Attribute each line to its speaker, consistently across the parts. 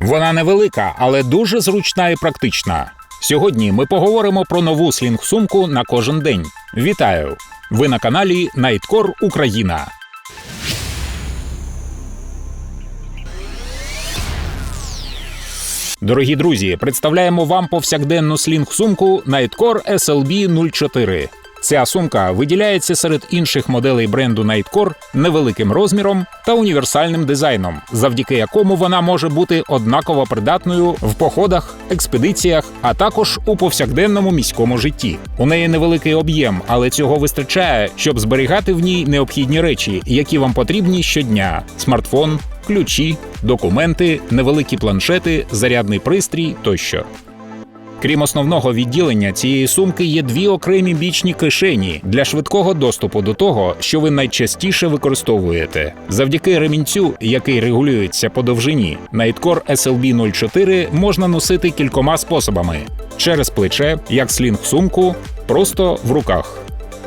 Speaker 1: Вона невелика, але дуже зручна і практична. Сьогодні ми поговоримо про нову слінг-сумку на кожен день. Вітаю! Ви на каналі Найткор Україна. Дорогі друзі, представляємо вам повсякденну слінг-сумку Nightcore SLB 04. Ця сумка виділяється серед інших моделей бренду Nightcore невеликим розміром та універсальним дизайном, завдяки якому вона може бути однаково придатною в походах, експедиціях, а також у повсякденному міському житті. У неї невеликий об'єм, але цього вистачає, щоб зберігати в ній необхідні речі, які вам потрібні щодня: смартфон, ключі, документи, невеликі планшети, зарядний пристрій тощо. Крім основного відділення цієї сумки є дві окремі бічні кишені для швидкого доступу до того, що ви найчастіше використовуєте. Завдяки ремінцю, який регулюється по довжині, Nightcore SLB 04 можна носити кількома способами: через плече, як слінг-сумку, просто в руках.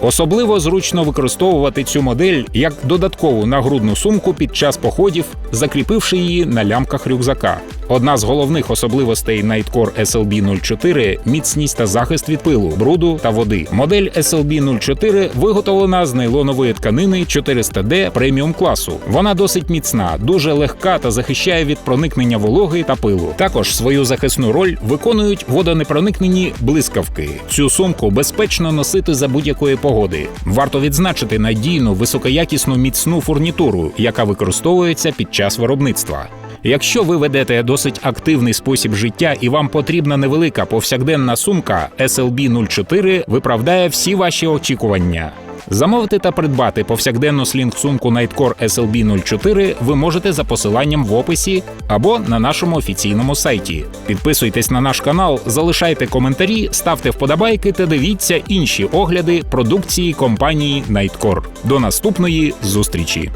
Speaker 1: Особливо зручно використовувати цю модель як додаткову нагрудну сумку під час походів, закріпивши її на лямках рюкзака. Одна з головних особливостей Nightcore SLB 04 – міцність та захист від пилу, бруду та води. Модель SLB 04 виготовлена з нейлонової тканини 400D преміум класу. Вона досить міцна, дуже легка та захищає від проникнення вологи та пилу. Також свою захисну роль виконують водонепроникнені блискавки. Цю сумку безпечно носити за будь-якої погоди. Варто відзначити надійну, високоякісну міцну фурнітуру, яка використовується під час виробництва. Якщо ви ведете досить активний спосіб життя і вам потрібна невелика повсякденна сумка, SLB 04 виправдає всі ваші очікування. Замовити та придбати повсякденну слінг-сумку Nightcore SLB 04 ви можете за посиланням в описі або на нашому офіційному сайті. Підписуйтесь на наш канал, залишайте коментарі, ставте вподобайки та дивіться інші огляди продукції компанії Nightcore. До наступної зустрічі!